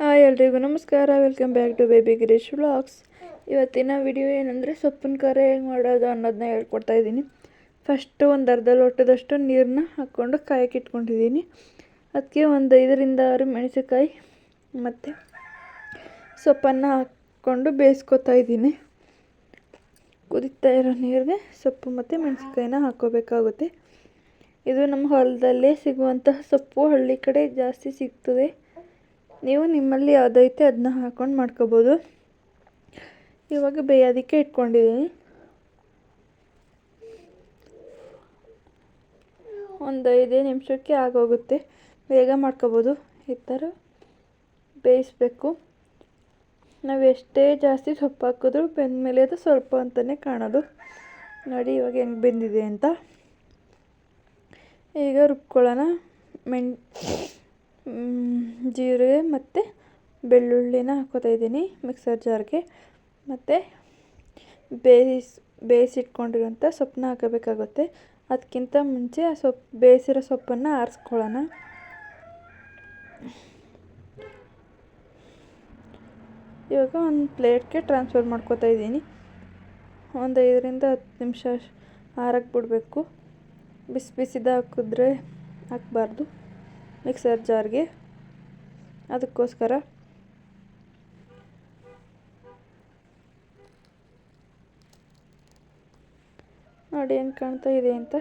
Hi ಎಲ್ರಿಗೂ ನಮಸ್ಕಾರ. Welcome back to baby Girish vlogs ಇವತ್ತಿನ ವಿಡಿಯೋ ಏನಂದರೆ ಸೊಪ್ಪಿನ ಕರೆ ಹೇಗೆ ಮಾಡೋದು ಅನ್ನೋದನ್ನ ಹೇಳ್ಕೊಡ್ತಾ ಇದ್ದೀನಿ. ಫಸ್ಟು ಒಂದು ಅರ್ಧ ಲೋಟದಷ್ಟು ನೀರನ್ನ ಹಾಕ್ಕೊಂಡು ಕಾಯಕ್ಕೆ ಇಟ್ಕೊಂಡಿದ್ದೀನಿ. ಅದಕ್ಕೆ ಒಂದು ಐದರಿಂದ ಆರು ಮೆಣಸಿನಕಾಯಿ ಮತ್ತು ಸೊಪ್ಪನ್ನು ಹಾಕ್ಕೊಂಡು ಬೇಯಿಸ್ಕೊತಾ ಇದ್ದೀನಿ. ಕುದೀತಾ ಇರೋ ನೀರಿಗೆ ಸೊಪ್ಪು ಮತ್ತು ಮೆಣಸಿನ್ಕಾಯಿನ ಹಾಕ್ಕೋಬೇಕಾಗುತ್ತೆ. ಇದು ನಮ್ಮ ಹೊಲದಲ್ಲೇ ಸಿಗುವಂತಹ ಸೊಪ್ಪು. ಹಳ್ಳಿ ಕಡೆ ಜಾಸ್ತಿ ಸಿಗ್ತದೆ. ನೀವು ನಿಮ್ಮಲ್ಲಿ ಯಾವುದೈತೆ ಅದನ್ನ ಹಾಕ್ಕೊಂಡು ಮಾಡ್ಕೋಬೋದು. ಇವಾಗ ಬೇಯೋದಕ್ಕೆ ಇಟ್ಕೊಂಡಿದ್ದೀನಿ ಒಂದು ಐದೇ ನಿಮಿಷಕ್ಕೆ ಆಗೋಗುತ್ತೆ. ಬೇಗ ಮಾಡ್ಕೋಬೋದು. ಈ ಥರ ಬೇಯಿಸ್ಬೇಕು. ನಾವು ಎಷ್ಟೇ ಜಾಸ್ತಿ ಸೊಪ್ಪು ಹಾಕಿದ್ರೂ ಬೆಂದ ಮೇಲೆ ಅದು ಸ್ವಲ್ಪ ಅಂತಲೇ ಕಾಣೋದು. ನೋಡಿ ಇವಾಗ ಹೆಂಗೆ ಬೆಂದಿದೆ ಅಂತ. ಈಗ ರುಬ್ಕೊಳ್ಳೋಣ. ಮೆಣ್ ಜೀರಿಗೆ ಮತ್ತು ಬೆಳ್ಳುಳ್ಳಿನ ಹಾಕ್ಕೋತಾ ಇದ್ದೀನಿ ಮಿಕ್ಸರ್ ಜಾರ್ಗೆ. ಮತ್ತು ಬೇಯಿಸ್ ಬೇಯಿಸಿಟ್ಕೊಂಡಿರೋಂಥ ಸೊಪ್ಪನ್ನ ಹಾಕಬೇಕಾಗುತ್ತೆ. ಅದಕ್ಕಿಂತ ಮುಂಚೆ ಆ ಸೊಪ್ಪು ಬೇಯಿಸಿರೋ ಸೊಪ್ಪನ್ನು ಆರಿಸ್ಕೊಳ್ಳೋಣ. ಇವಾಗ ಒಂದು ಪ್ಲೇಟ್ಗೆ ಟ್ರಾನ್ಸ್ಫರ್ ಮಾಡ್ಕೋತಾ ಇದ್ದೀನಿ. ಒಂದು ಐದರಿಂದ ಹತ್ತು ನಿಮಿಷ ಆರಕ್ಕೆ ಬಿಡಬೇಕು ಬಿಸಿ ಬಿಸಿದ ಹಾಕಿದ್ರೆ ಹಾಕಬಾರ್ದು ಮಿಕ್ಸರ್ ಜಾರ್ಗೆ. ಅದಕ್ಕೋಸ್ಕರ. ನೋಡಿ ಏನು ಕಾಣ್ತಾ ಇದೆ ಅಂತ.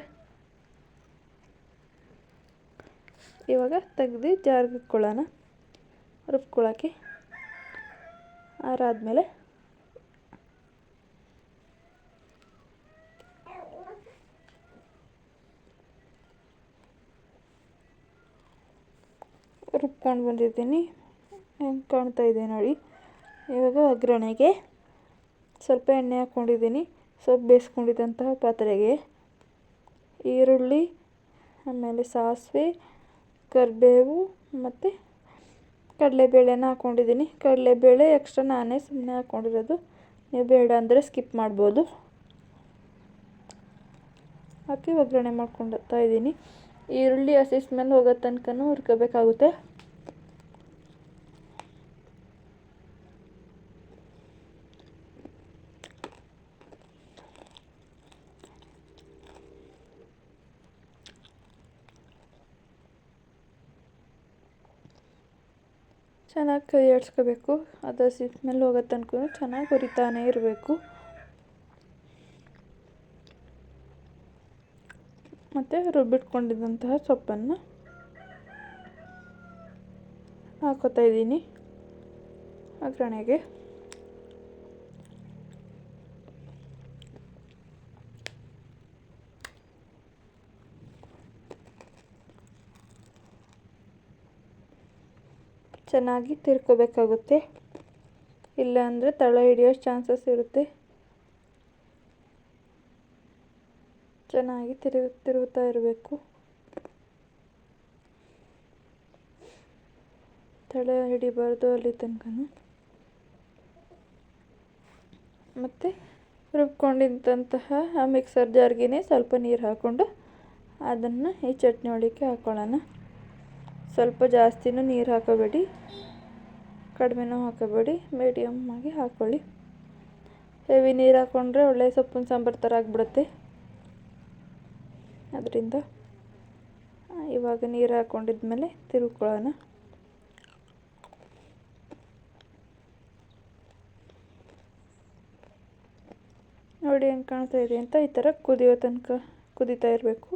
ಇವಾಗ ತೆಗ್ದು ಜಾರ್ಗಿಕ್ಕೊಳ್ಳೋಣ ರುಬ್ಕೊಳ್ಳೋಕ್ಕೆ ಆರಾದಮೇಲೆ ರುಬ್ಕೊಂಡು ಬಂದಿದ್ದೀನಿ ಹೆಂಗೆ ಕಾಣ್ತಾ ಇದೆ ನೋಡಿ. ಇವಾಗ ಒಗ್ಗರಣೆಗೆ ಸ್ವಲ್ಪ ಎಣ್ಣೆ ಹಾಕ್ಕೊಂಡಿದ್ದೀನಿ. ಸ್ವಲ್ಪ ಬೇಯಿಸ್ಕೊಂಡಿದ್ದಂತಹ ಪಾತ್ರೆಗೆ. ಈರುಳ್ಳಿ, ಆಮೇಲೆ ಸಾಸಿವೆ, ಕರಿಬೇವು ಮತ್ತು ಕಡಲೆಬೇಳೆನ ಹಾಕ್ಕೊಂಡಿದ್ದೀನಿ. ಕಡಲೆಬೇಳೆ ಎಕ್ಸ್ಟ್ರಾ ನಾನೇ ಸುಮ್ಮನೆ ಹಾಕ್ಕೊಂಡಿರೋದು. ನೀವು ಬೇಡ ಅಂದರೆ ಸ್ಕಿಪ್ ಮಾಡ್ಬೋದು. ಹಾಕಿ ಒಗ್ಗರಣೆ ಮಾಡ್ಕೊಂಡು ಇದ್ದೀನಿ. ಈರುಳ್ಳಿ ಹಸಿ ಸ್ಮೆಲ್ ಹೋಗೋ ತನಕನೂ ಹುರ್ಕೋಬೇಕಾಗುತ್ತೆ. ಚೆನ್ನಾಗಿ ಕೈ ಆಡಿಸ್ಕೋಬೇಕು ಅದು ಸ್ಮೆಲ್ ಹೋಗೋ ತನಕ ಚೆನ್ನಾಗಿ ಹುರಿತಾನೇ ಇರಬೇಕು. ಮತ್ತು ರುಬ್ಬಿಟ್ಕೊಂಡಿದ್ದಂತಹ ಸೊಪ್ಪನ್ನು ಹಾಕೋತಾ ಇದ್ದೀನಿ. ಒಗ್ಗರಣೆಗೆ ಚೆನ್ನಾಗಿ ತಿರ್ಕೋಬೇಕಾಗುತ್ತೆ. ಇಲ್ಲಾಂದರೆ ತಳ ಹಿಡಿಯೋ ಚಾನ್ಸಸ್ ಇರುತ್ತೆ. ಚೆನ್ನಾಗಿ ತಿರು ತಿರುಗುತ್ತಾ ಇರಬೇಕು. ತಳ ಹಿಡಿಬಾರ್ದು ಅಲ್ಲಿ ತನಕ ಮತ್ತು ರುಬ್ಕೊಂಡಿದ್ದಂತಹ ಆ ಮಿಕ್ಸರ್ ಜಾರ್ಗೆ ಸ್ವಲ್ಪ ನೀರು ಹಾಕ್ಕೊಂಡು ಅದನ್ನು ಈ ಚಟ್ನಿ ಒಳಗೆ ಹಾಕ್ಕೊಳ್ಳೋಣ ಸ್ವಲ್ಪ ಜಾಸ್ತಿನೂ ನೀರು ಹಾಕೋಬೇಡಿ. ಕಡಿಮೆನೂ ಹಾಕೋಬೇಡಿ. ಮೀಡಿಯಮ್ ಆಗಿ ಹಾಕ್ಕೊಳ್ಳಿ ಹೆವಿ ನೀರು ಹಾಕ್ಕೊಂಡ್ರೆ ಒಳ್ಳೆ ಸೊಪ್ಪಿನ ಸಾಂಬಾರು ಥರ ಆಗಿಬಿಡುತ್ತೆ. ಅದರಿಂದ ಇವಾಗ ನೀರು ಹಾಕ್ಕೊಂಡಿದ್ಮೇಲೆ ತಿರುಗ್ಕೊಳ್ಳೋಣ ನೋಡಿ ಹೆಂಗೆ ಕಾಣ್ತಾ ಇದೆ ಅಂತ ಈ ಥರ ಕುದಿಯೋ ತನಕ ಕುದೀತಾ ಇರಬೇಕು.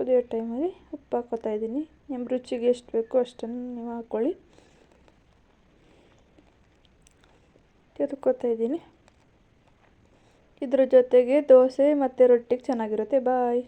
ಕುದಿಯೋ ಟೈಮಲ್ಲಿ. ಉಪ್ಪು ಹಾಕೋತಾ ಇದ್ದೀನಿ. ನಿಮ್ಮ ರುಚಿಗೆ ಎಷ್ಟು ಬೇಕೋ ಅಷ್ಟನ್ನು ನೀವು ಹಾಕ್ಕೊಳ್ಳಿ ತಿರ್ಕೋತಾ ಇದ್ದೀನಿ. ಇದ್ರ ಜೊತೆಗೆ ದೋಸೆ ಮತ್ತು ರೊಟ್ಟಿಗೆ ಚೆನ್ನಾಗಿರುತ್ತೆ. ಬಾಯ್.